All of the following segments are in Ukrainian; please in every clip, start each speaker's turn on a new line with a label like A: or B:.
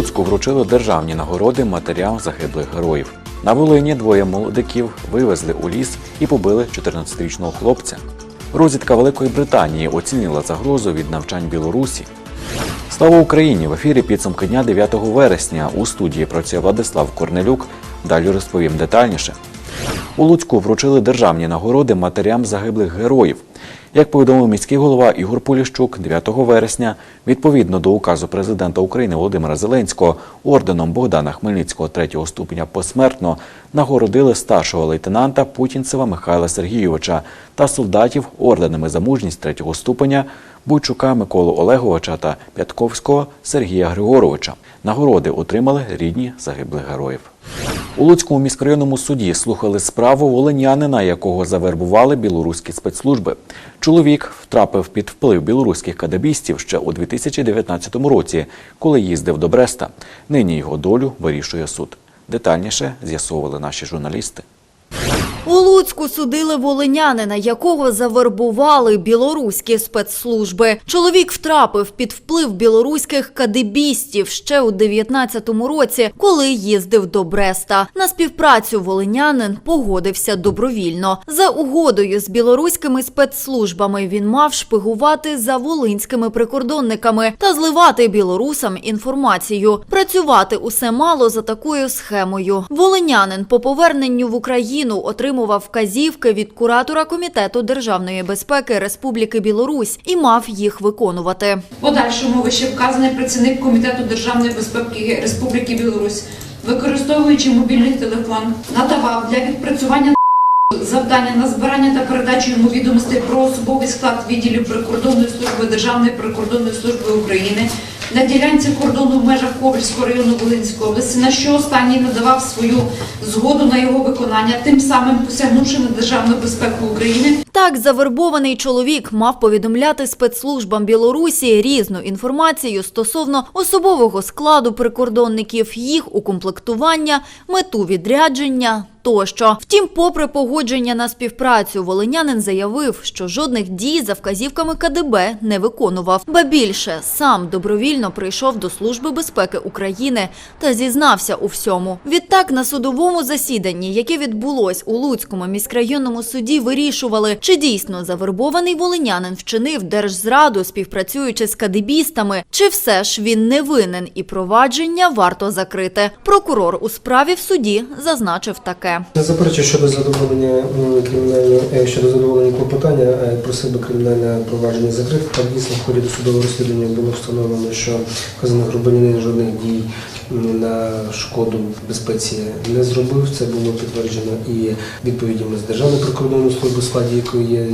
A: Луцьку вручили державні нагороди матерям загиблих героїв. На Волині двоє молодиків вивезли у ліс і побили 14-річного хлопця. Розвідка Великої Британії оцінила загрозу від навчань Білорусі. Слава Україні! В ефірі підсумки дня 9 вересня. У студії працює Владислав Корнелюк. Далі розповім детальніше. У Луцьку вручили державні нагороди матерям загиблих героїв. Як повідомив міський голова Ігор Поліщук, 9 вересня, відповідно до указу президента України Володимира Зеленського, орденом Богдана Хмельницького третього ступеня посмертно нагородили старшого лейтенанта Путінцева Михайла Сергійовича та солдатів орденами за мужність третього ступеня Буйчука Миколу Олеговича та Пятковського Сергія Григоровича. Нагороди отримали рідні загиблих героїв. У Луцькому міськрайонному суді слухали справу волинянина, якого завербували білоруські спецслужби. Чоловік втрапив під вплив білоруських кадебістів ще у 2019 році, коли їздив до Бреста. Нині його долю вирішує суд. Детальніше з'ясовували наші журналісти.
B: У Луцьку судили волинянина, якого завербували білоруські спецслужби. Чоловік втрапив під вплив білоруських кадебістів ще у 19-му році, коли їздив до Бреста. На співпрацю волинянин погодився добровільно. За угодою з білоруськими спецслужбами він мав шпигувати за волинськими прикордонниками та зливати білорусам інформацію. Працювати усе мало за такою схемою. Волинянин по поверненню в Україну отримував вказівки від куратора комітету державної безпеки Республіки Білорусь і мав їх виконувати.
C: Подальшому вищевказаний працівник Комітету державної безпеки Республіки Білорусь, використовуючи мобільний телефон, надавав для відпрацювання завдання на збирання та передачу йому відомостей про особовий склад відділів прикордонної служби Державної прикордонної служби України на ділянці кордону в межах Ковальського району Волинської області, на що останній надавав свою згоду на його виконання, тим самим посягнувши на державну безпеку України.
B: Так, завербований чоловік мав повідомляти спецслужбам Білорусі різну інформацію стосовно особового складу прикордонників, їх укомплектування, мету відрядження тощо. Втім, попри погодження на співпрацю, волинянин заявив, що жодних дій за вказівками КДБ не виконував. Ба більше сам добровільно прийшов до Служби безпеки України та зізнався у всьому. Відтак на судовому засіданні, яке відбулось у Луцькому міськрайонному суді, вирішували, чи дійсно завербований волинянин вчинив держзраду, співпрацюючи з кадебістами, чи все ж він не винен і провадження варто закрити. Прокурор у справі в суді зазначив таке.
D: Не заперечую щодо задоволення кримінального е, щодо задоволення клопотання, е, просив би кримінальне провадження закрити. Так дійсно в ході судового розслідування було встановлено, що вказаний громадянин жодних дій на шкоду безпеці не зробив. Це було підтверджено і відповідями з Державної прикордонної служби, складі якої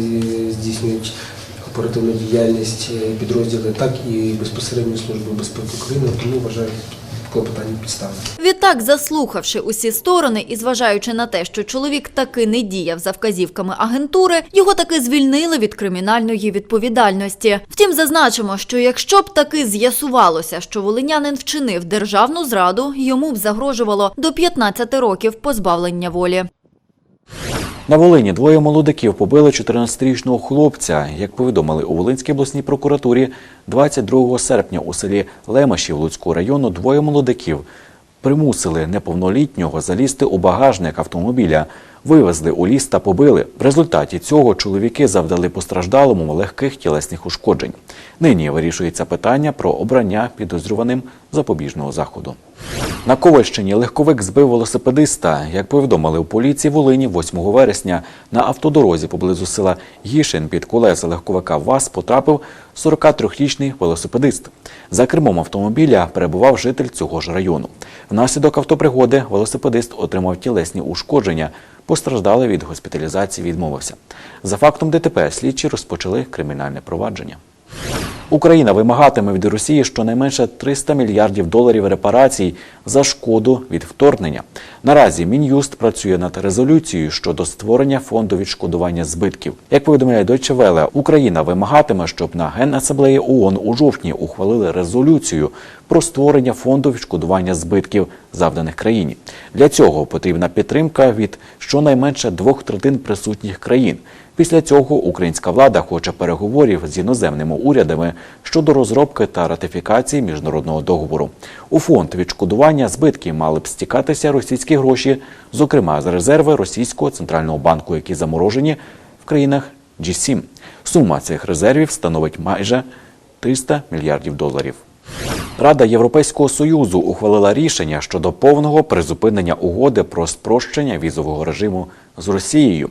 D: здійснюють оперативну діяльність е, підрозділи, так і безпосередньо служби безпеки України. Тому вважаю клопотання підставне.
B: Відтак, заслухавши усі сторони і зважаючи на те, що чоловік таки не діяв за вказівками агентури, його таки звільнили від кримінальної відповідальності. Втім, зазначимо, що якщо б таки з'ясувалося, що волинянин вчинив державну зраду, йому б загрожувало до 15 років позбавлення волі.
A: На Волині двоє молодиків побили 14-річного хлопця. Як повідомили у Волинській обласній прокуратурі, 22 серпня у селі Лемашів Луцького району двоє молодиків примусили неповнолітнього залізти у багажник автомобіля, вивезли у ліс та побили. В результаті цього чоловіки завдали постраждалому легких тілесних ушкоджень. Нині вирішується питання про обрання підозрюваним запобіжного заходу. На Ковальщині легковик збив велосипедиста. Як повідомили у поліції Волині 8 вересня, на автодорозі поблизу села Гішин під колеса легковика ВАЗ потрапив 43-річний велосипедист. За кермом автомобіля перебував житель цього ж району. Внаслідок автопригоди велосипедист отримав тілесні ушкодження. Постраждалий від госпіталізації відмовився. За фактом ДТП слідчі розпочали кримінальне провадження. Україна вимагатиме від Росії щонайменше 300 мільярдів доларів репарацій за шкоду від вторгнення. Наразі Мін'юст працює над резолюцією щодо створення фонду відшкодування збитків. Як повідомляє Deutsche Welle, Україна вимагатиме, щоб на Генасамблеї ООН у жовтні ухвалили резолюцію про створення фонду відшкодування збитків, завданих країні. Для цього потрібна підтримка від щонайменше двох третин присутніх країн. Після цього українська влада хоче переговорів з іноземними урядами щодо розробки та ратифікації міжнародного договору. У фонд відшкодування збитків мали б стікатися російські гроші, зокрема з резерви російського центрального банку, які заморожені в країнах G7. Сума цих резервів становить майже 300 мільярдів доларів. Рада Європейського союзу ухвалила рішення щодо повного призупинення угоди про спрощення візового режиму з Росією.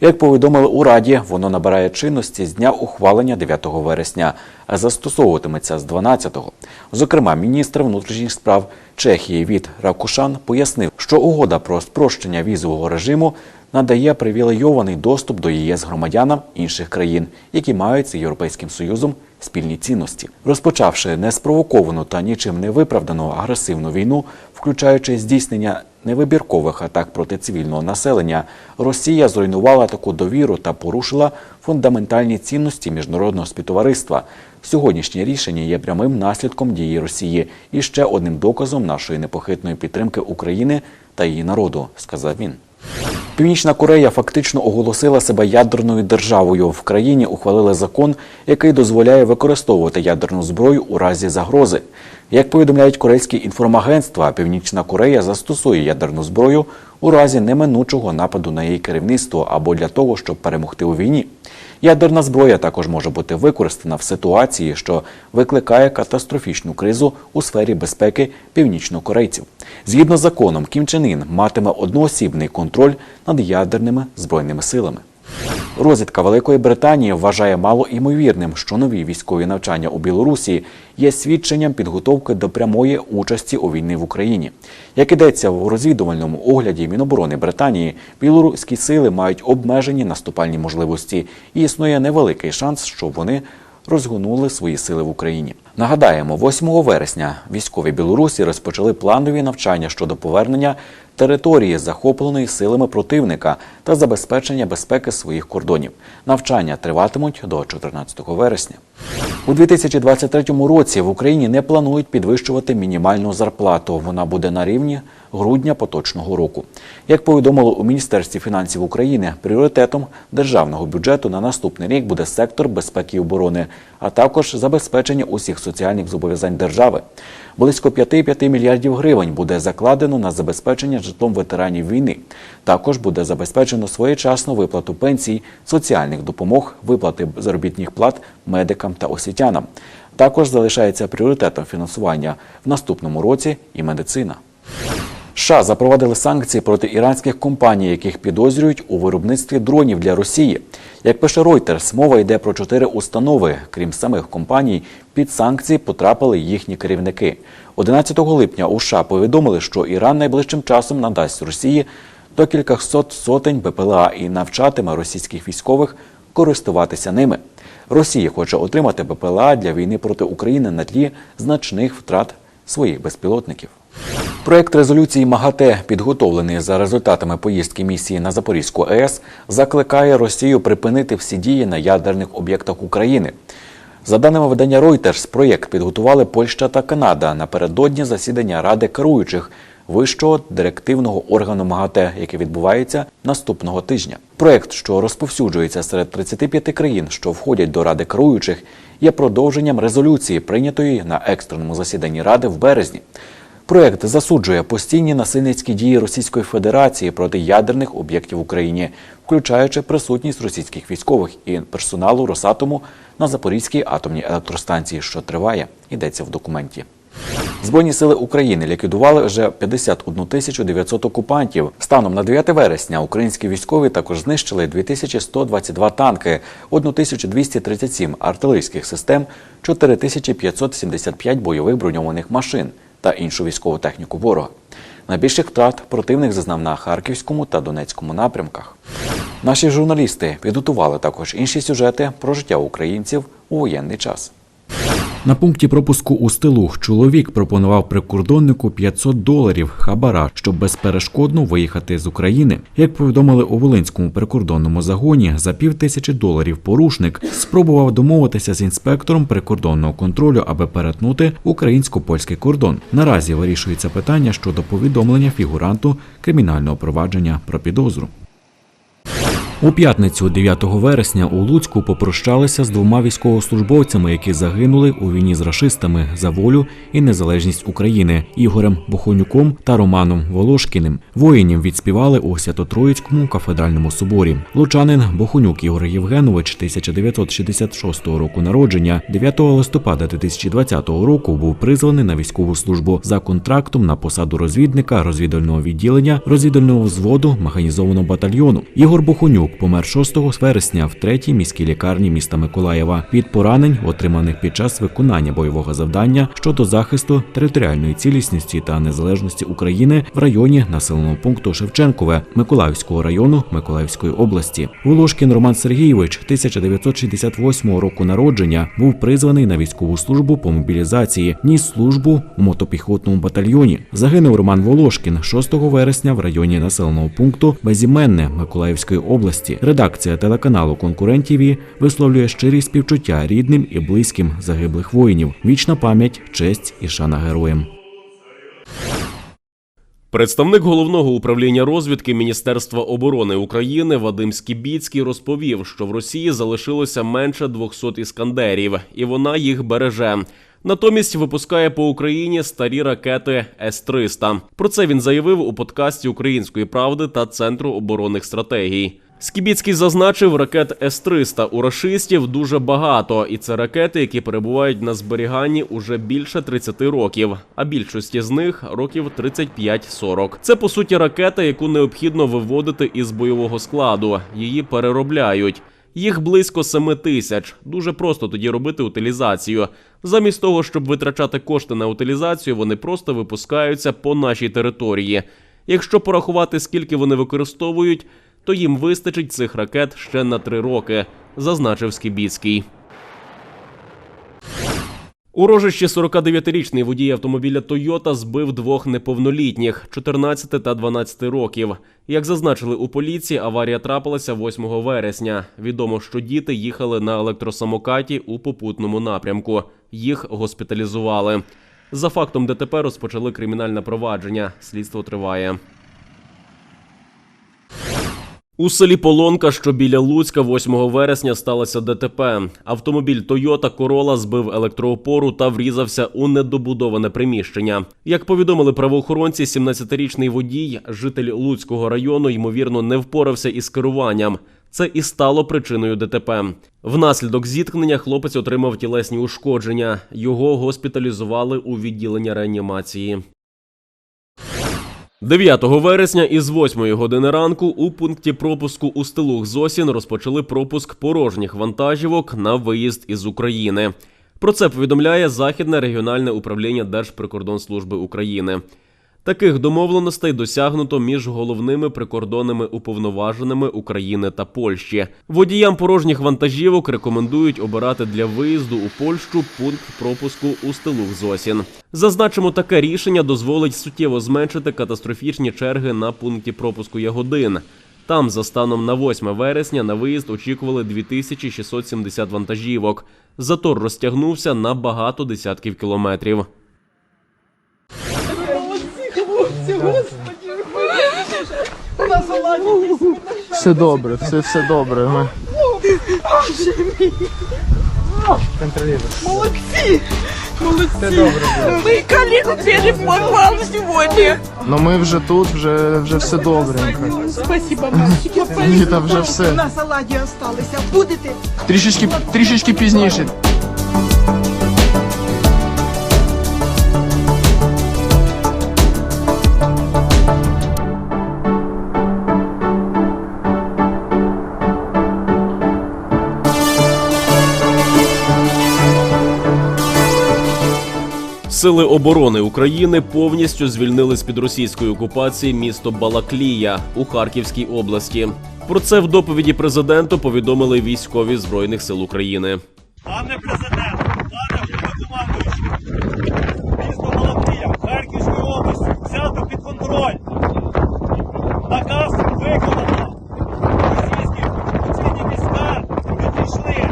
A: Як повідомили у Раді, воно набирає чинності з дня ухвалення 9 вересня, а застосовуватиметься з 12-го. Зокрема, міністр внутрішніх справ Чехії Віт Ракушан пояснив, що угода про спрощення візового режиму надає привілейований доступ до ЄС громадянам інших країн, які мають з Європейським Союзом спільні цінності, розпочавши неспровоковану та нічим не виправдану агресивну війну, включаючи здійснення невибіркових атак проти цивільного населення, Росія зруйнувала таку довіру та порушила фундаментальні цінності міжнародного співтовариства. Сьогоднішнє рішення є прямим наслідком дії Росії і ще одним доказом нашої непохитної підтримки України та її народу, сказав він. Північна Корея фактично оголосила себе ядерною державою. В країні ухвалили закон, який дозволяє використовувати ядерну зброю у разі загрози. Як повідомляють корейські інформагентства, Північна Корея застосує ядерну зброю у разі неминучого нападу на її керівництво або для того, щоб перемогти у війні. Ядерна зброя також може бути використана в ситуації, що викликає катастрофічну кризу у сфері безпеки північнокорейців. Згідно з законом, Кім Чен Ін матиме одноосібний контроль над ядерними збройними силами. Розвідка Великої Британії вважає мало імовірним, що нові військові навчання у Білорусі є свідченням підготовки до прямої участі у війні в Україні. Як ідеться в розвідувальному огляді Міноборони Британії, білоруські сили мають обмежені наступальні можливості, і існує невеликий шанс, що вони розгонули свої сили в Україні. Нагадаємо, 8 вересня військові Білорусі розпочали планові навчання щодо повернення території, захопленої силами противника та забезпечення безпеки своїх кордонів. Навчання триватимуть до 14 вересня. У 2023 році в Україні не планують підвищувати мінімальну зарплату. Вона буде на рівні грудня поточного року. Як повідомило у Міністерстві фінансів України, пріоритетом державного бюджету на наступний рік буде сектор безпеки і оборони, а також забезпечення усіх соціальних зобов'язань держави. Близько 5,5 мільярдів гривень буде закладено на забезпечення житлом ветеранів війни. Також буде забезпечено своєчасну виплату пенсій, соціальних допомог, виплати заробітних плат медикам та освітянам. Також залишається пріоритетом фінансування в наступному році і медицина. США запровадили санкції проти іранських компаній, яких підозрюють у виробництві дронів для Росії. Як пише Reuters, мова йде про чотири установи. Крім самих компаній, під санкції потрапили їхні керівники. 11 липня у США повідомили, що Іран найближчим часом надасть Росії до кількасот сотень БПЛА і навчатиме російських військових користуватися ними. Росія хоче отримати БПЛА для війни проти України на тлі значних втрат своїх безпілотників. Проект резолюції МАГАТЕ, підготовлений за результатами поїздки місії на Запорізьку АЕС, закликає Росію припинити всі дії на ядерних об'єктах України. За даними видання Reuters, проєкт підготували Польща та Канада напередодні засідання Ради керуючих вищого директивного органу МАГАТЕ, яке відбувається наступного тижня. Проєкт, що розповсюджується серед 35 країн, що входять до Ради керуючих, є продовженням резолюції, прийнятої на екстреному засіданні Ради в березні. Проект засуджує постійні насильницькі дії Російської Федерації проти ядерних об'єктів в Україні, включаючи присутність російських військових і персоналу Росатому на Запорізькій атомній електростанції, що триває, йдеться в документі. Збройні сили України ліквідували вже 51 тисячу 900 окупантів. Станом на 9 вересня українські військові також знищили 2122 танки, 1237 артилерійських систем, 4575 бойових броньованих машин та іншу військову техніку ворога. Найбільших втрат противник зазнав на Харківському та Донецькому напрямках. Наші журналісти підготували також інші сюжети про життя українців у воєнний час. На пункті пропуску у Стилух чоловік пропонував прикордоннику 500 доларів хабара, щоб безперешкодно виїхати з України. Як повідомили у Волинському прикордонному загоні, за пів тисячі доларів порушник спробував домовитися з інспектором прикордонного контролю, аби перетнути українсько-польський кордон. Наразі вирішується питання щодо повідомлення фігуранту кримінального провадження про підозру. У п'ятницю, 9 вересня, у Луцьку попрощалися з двома військовослужбовцями, які загинули у війні з рашистами за волю і незалежність України Ігорем Бохонюком та Романом Волошкіним. Воїнів відспівали у Свято-Троїцькому кафедральному соборі. Лучанин Бохонюк Ігор Євгенович 1966 року народження, 9 листопада 2020 року був призваний на військову службу за контрактом на посаду розвідника розвідувального відділення розвідувального взводу механізованого батальйону. Ігор Бохонюк помер 6 вересня в третій міській лікарні міста Миколаєва від поранень, отриманих під час виконання бойового завдання щодо захисту територіальної цілісності та незалежності України в районі населеного пункту Шевченкове Миколаївського району Миколаївської області. Волошкін Роман Сергійович 1968 року народження був призваний на військову службу по мобілізації, ніс службу у мотопіхотному батальйоні. Загинув Роман Волошкін 6 вересня в районі населеного пункту Безіменне Миколаївської області. Редакція телеканалу конкурентів «ТІВІ» висловлює щирі співчуття рідним і близьким загиблих воїнів. Вічна пам'ять, честь і шана героям.
E: Представник головного управління розвідки Міністерства оборони України Вадим Скібіцький розповів, що в Росії залишилося менше 200 іскандерів, і вона їх береже. Натомість випускає по Україні старі ракети С-300. Про це він заявив у подкасті Української правди та Центру оборонних стратегій. Скібіцький зазначив, ракет С-300 у рашистів дуже багато, і це ракети, які перебувають на зберіганні уже більше 30 років, а більшості з них років 35-40. Це по суті ракета, яку необхідно виводити із бойового складу. Її переробляють. Їх близько 7 тисяч. Дуже просто тоді робити утилізацію. Замість того, щоб витрачати кошти на утилізацію, вони просто випускаються по нашій території. Якщо порахувати, скільки вони використовують, то їм вистачить цих ракет ще на три роки, зазначив Скібіцький. У рожищі 49-річний водій автомобіля Тойота збив двох неповнолітніх 14 та 12 років. Як зазначили у поліції, аварія трапилася 8 вересня. Відомо, що діти їхали на електросамокаті у попутному напрямку. Їх госпіталізували. За фактом ДТП розпочали кримінальне провадження. Слідство триває. У селі Полонка, що біля Луцька, 8 вересня сталося ДТП. Автомобіль Toyota Corolla збив електроопору та врізався у недобудоване приміщення. Як повідомили правоохоронці, 17-річний водій, житель Луцького району, ймовірно, не впорався із керуванням. Це і стало причиною ДТП. Внаслідок зіткнення хлопець отримав тілесні ушкодження. Його госпіталізували у відділення реанімації. 9 вересня із 8 години ранку у пункті пропуску у стилух Зосін розпочали пропуск порожніх вантажівок на виїзд із України. Про це повідомляє Західне регіональне управління Держприкордонслужби України. Таких домовленостей досягнуто між головними прикордонними уповноваженими України та Польщі. Водіям порожніх вантажівок рекомендують обирати для виїзду у Польщу пункт пропуску у стилух Зосін. Зазначимо, таке рішення дозволить суттєво зменшити катастрофічні черги на пункті пропуску Ягодин. Там, за станом на 8 вересня, на виїзд очікували 2670 вантажівок. Затор розтягнувся на багато десятків кілометрів.
F: Все добре, все, все добре. Ми...
G: Молодцы! Молодцы! Мы коллегу двери в подвал сегодня.
F: Ну ми вже тут, вже, вже все добренько.
G: Спасибо, мальчики.
F: Ні, там вже все.
G: На салаті осталися. Будете?
F: Трішечки, трішечки пізніше.
E: Сили оборони України повністю звільнили з під російської окупації місто Балаклія у Харківській області. Про це в доповіді президенту повідомили військові збройних сил України.
H: Пане президент, пане головнокомандуючий, місто Балаклія, Харківської області взято під контроль. Наказ виконано. Російські окупаційні війська відійшли.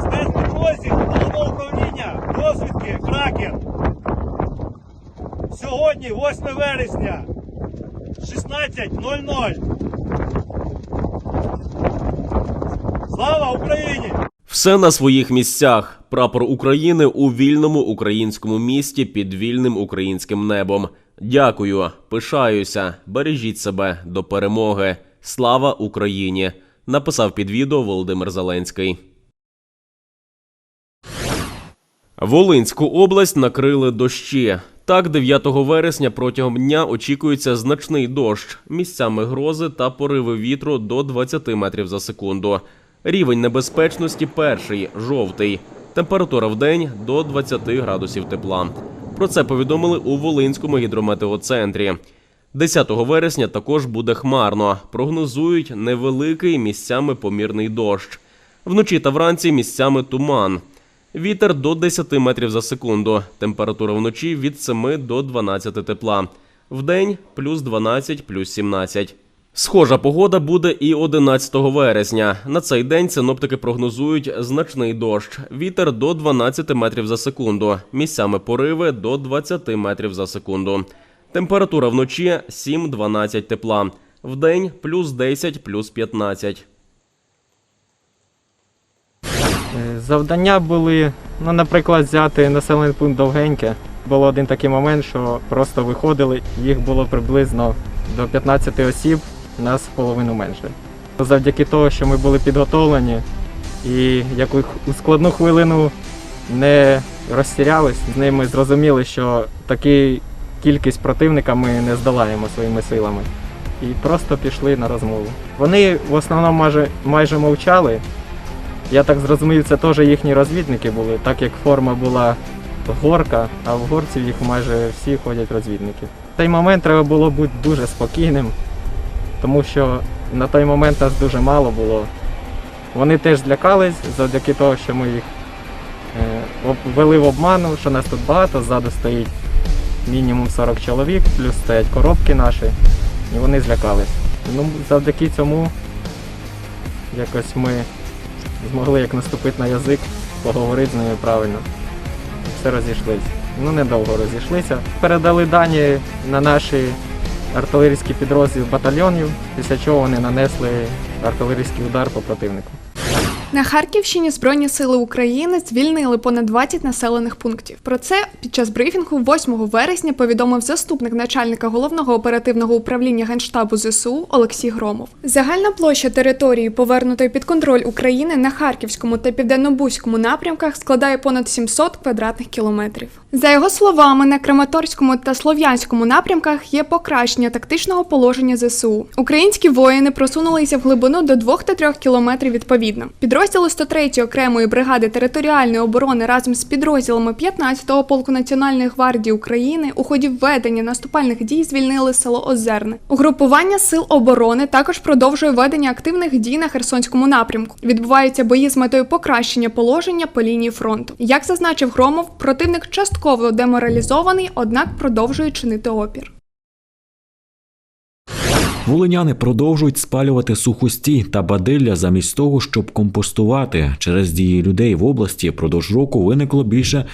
H: Спецпідрозділ головного управління розвідки Кракен. Сьогодні, 8 вересня, 16.00. Слава Україні!
E: Все на своїх місцях. Прапор України у вільному українському місті під вільним українським небом. Дякую, пишаюся, бережіть себе до перемоги. Слава Україні! Написав під відео Володимир Зеленський. Волинську область накрили дощі. Так, 9 вересня протягом дня очікується значний дощ, місцями грози та пориви вітру до 20 метрів за секунду. Рівень небезпечності перший жовтий. Температура в день до 20 градусів тепла. Про це повідомили у Волинському гідрометеоцентрі. 10 вересня також буде хмарно. Прогнозують невеликий місцями помірний дощ. Вночі та вранці місцями туман. Вітер до 10 метрів за секунду. Температура вночі від 7 до 12 тепла. Вдень плюс 12, плюс 17. Схожа погода буде і 11 вересня. На цей день синоптики прогнозують значний дощ. Вітер до 12 метрів за секунду. Місцями пориви до 20 метрів за секунду. Температура вночі 7-12 тепла. Вдень плюс 10, плюс 15.
I: Е, Завдання були, ну, наприклад, взяти населений пункт довгеньке. Було один такий момент, що просто виходили, їх було приблизно до 15 осіб, нас в половину менше. Завдяки того, що ми були підготовлені і яку у складну хвилину не розтірялись, з ними зрозуміли, що таку кількість противника ми не здолаємо своїми силами. І просто пішли на розмову. Вони в основному майже, майже мовчали, я так зрозумів, це теж їхні розвідники були, так як форма була горка, а в горці їх майже всі ходять розвідники. В той момент треба було бути дуже спокійним, тому що на той момент нас дуже мало було. Вони теж злякались завдяки того, що ми їх е, ввели в обману, що нас тут багато, ззаду стоїть мінімум 40 чоловік, плюс стоять коробки наші, і вони злякались. Ну, завдяки цьому якось ми змогли як наступити на язик, поговорити з ними правильно. Все розійшлися. Ну, недовго розійшлися. Передали дані на наші артилерійські підрозділи батальйонів, після чого вони нанесли артилерійський удар по противнику.
J: На Харківщині Збройні сили України звільнили понад 20 населених пунктів. Про це під час брифінгу 8 вересня повідомив заступник начальника головного оперативного управління генштабу ЗСУ Олексій Громов. Загальна площа території, повернутої під контроль України на Харківському та Південнобузькому напрямках, складає понад 700 квадратних кілометрів. За його словами, на Краматорському та Слов'янському напрямках є покращення тактичного положення ЗСУ. Українські воїни просунулися в глибину до 2 та 3 кілометрів відповідно. Підрозділи 103-ї окремої бригади територіальної оборони разом з підрозділами 15-го полку Національної гвардії України у ході введення наступальних дій звільнили село Озерне. Угрупування сил оборони також продовжує ведення активних дій на Херсонському напрямку. Відбуваються бої з метою покращення положення по лінії фронту. Як зазначив Громов, противник частково деморалізований, однак продовжує чинити опір.
A: Волиняни продовжують спалювати сухості та бадилля замість того, щоб компостувати. Через дії людей в області продовж року виникло більше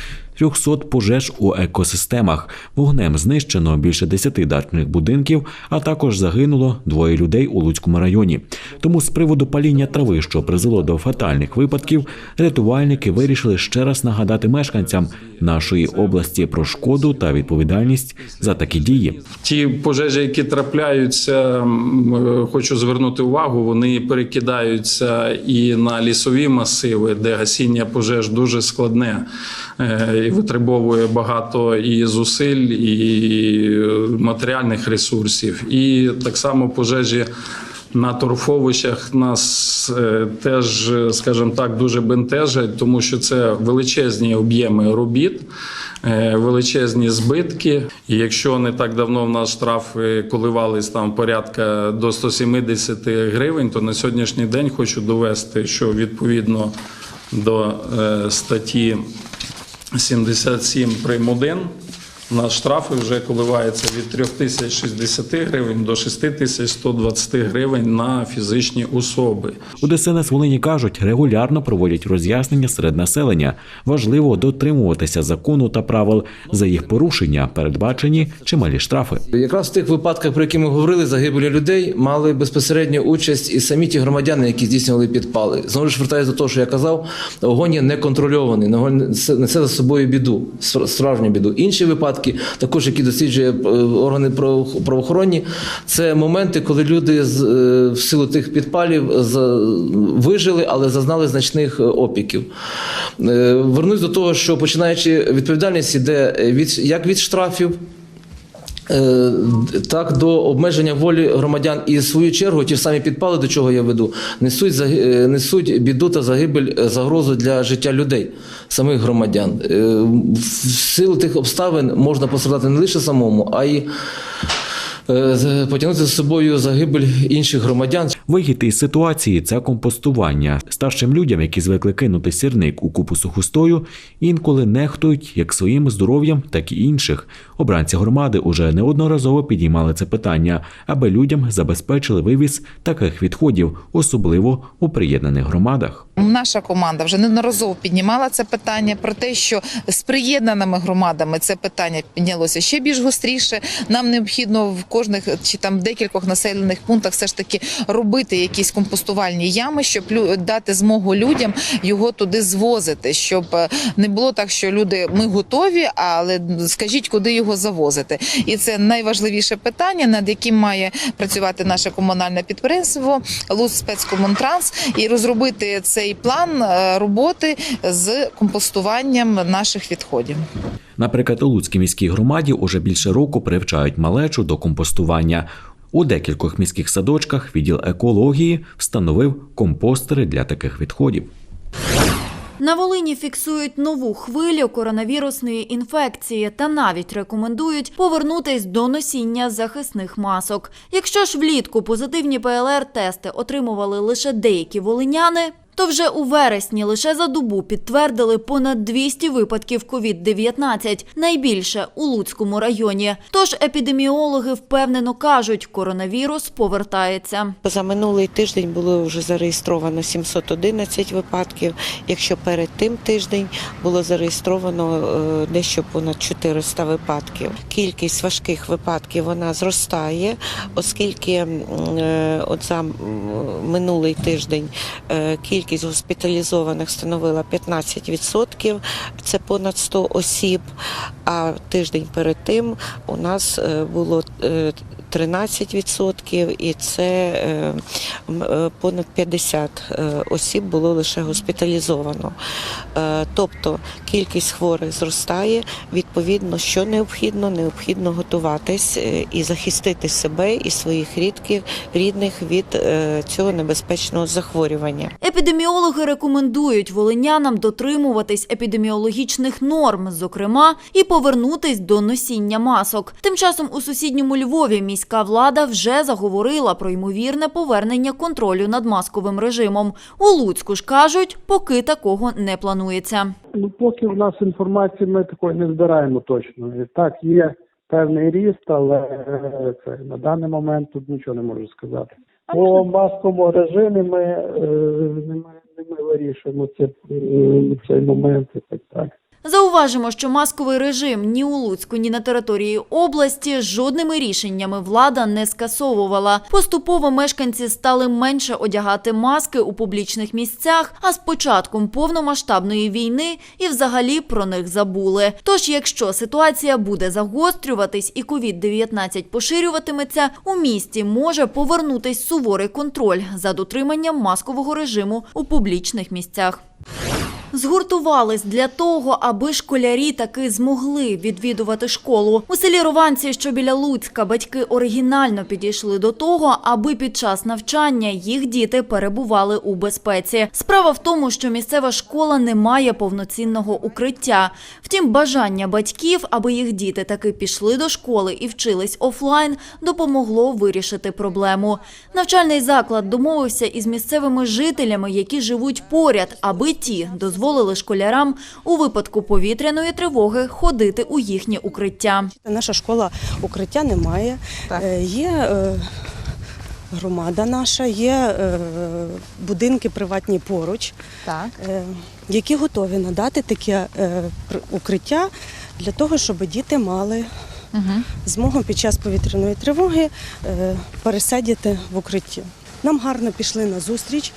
A: 300 пожеж у екосистемах. Вогнем знищено більше 10 дачних будинків, а також загинуло двоє людей у Луцькому районі. Тому з приводу паління трави, що призвело до фатальних випадків, рятувальники вирішили ще раз нагадати мешканцям нашої області про шкоду та відповідальність за такі дії.
K: Ті пожежі, які трапляються, хочу звернути увагу, вони перекидаються і на лісові масиви, де гасіння пожеж дуже складне е, витребовує багато і зусиль, і матеріальних ресурсів. І так само пожежі. На торфовищах нас е, теж, скажімо так, дуже бентежать, тому що це величезні об'єми робіт, е, величезні збитки. І якщо не так давно в нас штрафи коливались там порядка до 170 гривень, то на сьогоднішній день хочу довести, що відповідно до е, статті 77 прим. 1 У нас штрафи вже коливаються від 3060 гривень до 6120 гривень на фізичні особи.
A: У ДСНС Волині кажуть, регулярно проводять роз'яснення серед населення. Важливо дотримуватися закону та правил. За їх порушення передбачені чималі штрафи.
L: Якраз в тих випадках, про які ми говорили, загибелі людей мали безпосередню участь і самі ті громадяни, які здійснювали підпали. Знову ж вертаюся до того, що я казав, огонь є неконтрольований, несе за собою біду, справжню біду. Інші випадки, також які досліджує е, органи право- правоохоронні, це моменти, коли люди е, в силу тих підпалів вижили, але зазнали значних е, опіків. Вернусь до того, що починаючи відповідальність іде від як від штрафів. Е, Так, до обмеження волі громадян і в свою чергу ті ж самі підпали, до чого я веду, несуть е, несуть біду та загибель е, загрозу для життя людей, самих громадян. В силу тих обставин можна пострадати не лише самому, а й з- потягнути за собою загибель інших громадян.
A: Вихід із ситуації це компостування. Старшим людям, які звикли кинути сірник у купу сухостою, інколи нехтують як своїм здоров'ям, так і інших. Обранці громади уже неодноразово підіймали це питання, аби людям забезпечили вивіз таких відходів, особливо у приєднаних громадах.
M: Наша команда вже неодноразово піднімала це питання про те, що з приєднаними громадами це питання піднялося ще більш гостріше. Нам необхідно в кожних чи там декількох населених пунктах все ж таки робити якісь компостувальні ями, щоб дати змогу людям його туди звозити, щоб е, не було так, що люди ми готові, але скажіть, куди його завозити. І це найважливіше питання, над яким має працювати наше комунальне підприємство Луц спецкомунтранс і розробити цей план е, роботи з компостуванням наших відходів.
A: Наприклад, у Луцькій міській громаді уже більше року привчають малечу до компостування. У декількох міських садочках відділ екології встановив компостери для таких відходів.
B: На Волині фіксують нову хвилю коронавірусної інфекції та навіть рекомендують повернутись до носіння захисних масок. Якщо ж влітку позитивні ПЛР-тести отримували лише деякі волиняни, то вже у вересні лише за добу підтвердили понад 200 випадків COVID-19, найбільше у Луцькому районі. Тож епідеміологи впевнено кажуть, коронавірус повертається.
N: За минулий тиждень було вже зареєстровано 711 випадків. Якщо перед тим тиждень було зареєстровано е, дещо понад 400 випадків. Кількість важких випадків вона зростає, оскільки е, от за минулий тиждень е, кількість госпіталізованих становила 15%, це понад 100 осіб. А тиждень перед тим у нас е, було е, 13% і це е, е, понад 50 е, осіб було лише госпіталізовано. Е, Тобто кількість хворих зростає. Відповідно, що необхідно, необхідно готуватись е, і захистити себе і своїх рідків, рідних від е, цього небезпечного захворювання.
B: Епідеміологи рекомендують волинянам дотримуватись епідеміологічних норм, зокрема, і повернутись до носіння масок. Тим часом у сусідньому Львові міська влада вже заговорила про ймовірне повернення контролю над масковим режимом. У Луцьку ж кажуть, поки такого не планується.
O: Ну, поки в нас інформації ми такої не збираємо точно. Так, є певний ріст, але е, це на даний момент тут нічого не можу сказати. По масковому режимі ми, е, не ми, ми вирішуємо е, цей момент і так так.
B: Зауважимо, що масковий режим ні у Луцьку, ні на території області жодними рішеннями влада не скасовувала. Поступово мешканці стали менше одягати маски у публічних місцях, а з початком повномасштабної війни і взагалі про них забули. Тож, якщо ситуація буде загострюватись і COVID-19 поширюватиметься, у місті може повернутись суворий контроль за дотриманням маскового режиму у публічних місцях. Згуртувались для того, аби школярі таки змогли відвідувати школу. У селі Рованці, що біля Луцька, батьки оригінально підійшли до того, аби під час навчання їх діти перебували у безпеці. Справа в тому, що місцева школа не має повноцінного укриття. Втім, бажання батьків, аби їх діти таки пішли до школи і вчились офлайн, допомогло вирішити проблему. Навчальний заклад домовився із місцевими жителями, які живуть поряд, аби ті дозволили дозволили школярам у випадку повітряної тривоги ходити у їхнє укриття.
P: Наша школа укриття немає. Е, Є е, громада наша, є е, будинки приватні поруч, які готові надати таке укриття для того, щоб діти мали змогу під час повітряної тривоги пересидіти в укритті. Нам гарно пішли на зустріч,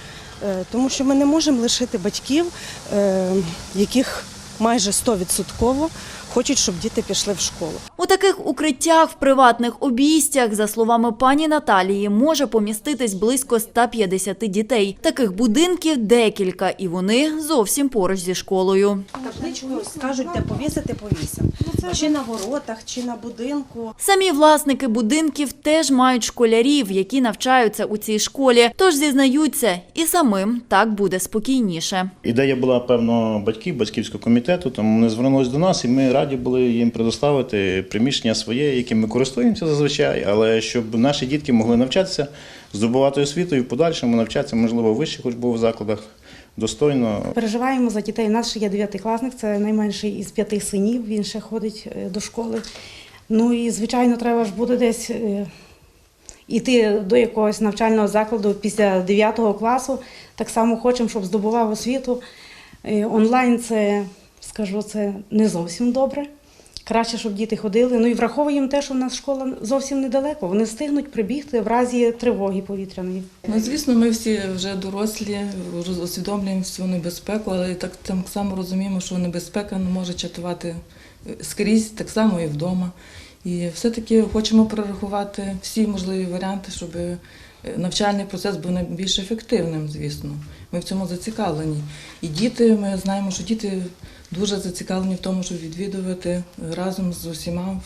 P: тому що ми не можемо лишити батьків, е, яких майже 100% хочуть, щоб діти пішли в школу.
B: У таких укриттях в приватних обійстях, за словами пані Наталії, може поміститись близько 150 дітей. Таких будинків декілька, і вони зовсім поруч зі школою.
P: Табличку скажуть, де повісити, повісимо. Чи на воротах, чи на будинку.
B: Самі власники будинків теж мають школярів, які навчаються у цій школі. Тож зізнаються, і самим так буде спокійніше.
Q: Ідея була певно батьків, батьківського комітету, тому вони звернулись до нас, і ми раді були їм предоставити приміщення своє, яким ми користуємося зазвичай, але щоб наші дітки могли навчатися, здобувати освіту і в подальшому навчатися, можливо, вище, хоч був в закладах достойно.
R: Переживаємо за дітей. У нас ще є дев'ятикласник, це найменший із п'яти синів. Він ще ходить е, до школи. Ну і звичайно, треба ж буде десь е, іти до якогось навчального закладу після 9 класу. Так само хочемо, щоб здобував освіту. Е, Онлайн це, скажу, це не зовсім добре. Краще, щоб діти ходили. Ну і враховуємо те, що в нас школа зовсім недалеко. Вони встигнуть прибігти в разі тривоги повітряної.
S: Ну, звісно, ми всі вже дорослі, усвідомлюємо всю небезпеку, але так, так само розуміємо, що небезпека не може чатувати е, скрізь, так само і вдома. І все-таки хочемо прорахувати всі можливі варіанти, щоб е, навчальний процес був найбільш ефективним, звісно. Ми в цьому зацікавлені. І діти, ми знаємо, що діти дуже зацікавлені в тому, щоб відвідувати разом з усіма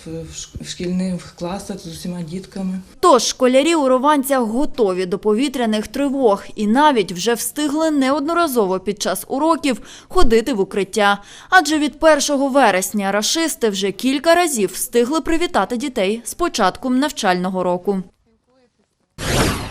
S: в шкільних класах, з усіма дітками.
B: Тож школярі у Рованцях готові до повітряних тривог і навіть вже встигли неодноразово під час уроків ходити в укриття. Адже від 1 вересня рашисти вже кілька разів встигли привітати дітей з початком навчального року.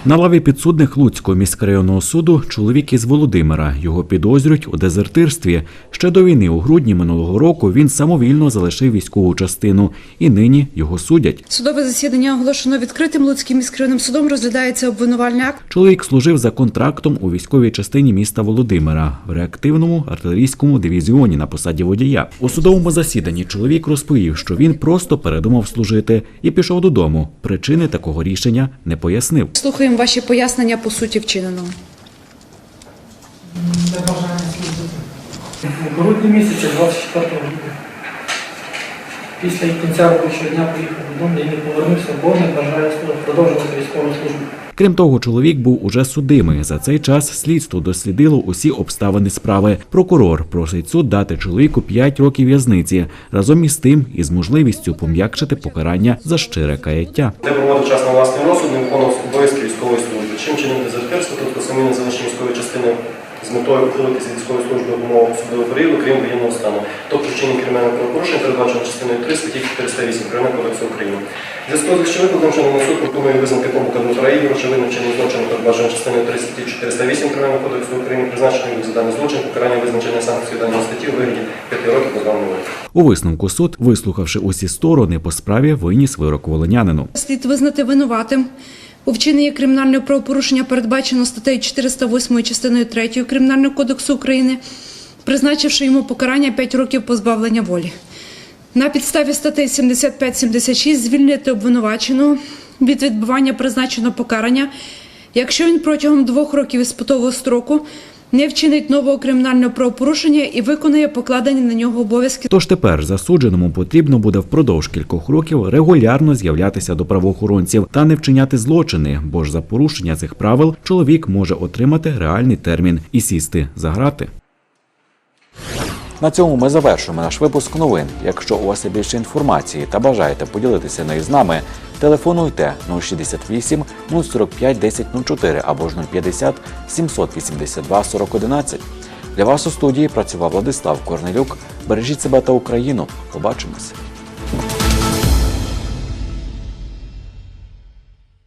A: На лаві підсудних Луцького міськрайонного суду чоловік із Володимира. Його підозрюють у дезертирстві. Ще до війни у грудні минулого року він самовільно залишив військову частину, і нині його судять.
T: Судове засідання оголошено відкритим Луцьким міськрайонним судом. Розглядається обвинувальний акт.
A: Чоловік служив за контрактом у військовій частині міста Володимира в реактивному артилерійському дивізіоні на посаді водія. У судовому засіданні чоловік розповів, що він просто передумав служити і пішов додому. Причини такого рішення не пояснив.
T: Слухаємо ваші пояснення по суті вчиненого.
U: У грудні місяці 24 грудня. Після кінця робочого дня поїхав додому, я не повернувся, бо не бажаю продовжувати військову службу.
A: Крім того, чоловік був уже судимий. За цей час слідство дослідило усі обставини справи. Прокурор просить суд дати чоловіку 5 років в'язниці разом із тим із можливістю пом'якшити покарання за щире каяття.
V: Не проводив час на власний розсуд, не виконував обов'язки військової служби. Чим чинив самі залишення військової частини з метою ухилитися військової служби в умовах судового періоду, крім воєнного стану. Тобто вчинення кримінального правопорушення передбачено частиною 3 статті 408 Кримінального кодексу України. В зв'язку з що викладом чинного суд пропонує визнати Кобука Дмитра Ігоря, очевидно вчинення злочину передбачено частиною 3 статті 408 Кримінального кодексу України, призначено їх за даний злочин, покарання визначення санкцій даної статті у вигляді 5 років позбавлення волі.
A: У висновку суд, вислухавши усі сторони по справі, виніс вирок волонянину.
T: Слід визнати винуватим у вчиненні кримінального правопорушення передбачено статтею 408 частиною 3 Кримінального кодексу України, призначивши йому покарання 5 років позбавлення волі. На підставі статей 75-76 звільнити обвинуваченого від відбування призначеного покарання, якщо він протягом двох років іспитового строку не вчинить нового кримінального правопорушення і виконує покладені на нього обов'язки.
A: Тож тепер засудженому потрібно буде впродовж кількох років регулярно з'являтися до правоохоронців та не вчиняти злочини, бо ж за порушення цих правил чоловік може отримати реальний термін і сісти за грати. На цьому ми завершуємо наш випуск новин. Якщо у вас є більше інформації та бажаєте поділитися нею з нами, телефонуйте 068 045 1004 або ж 050 782 4011. Для вас у студії працював Владислав Корнелюк. Бережіть себе та Україну. Побачимося.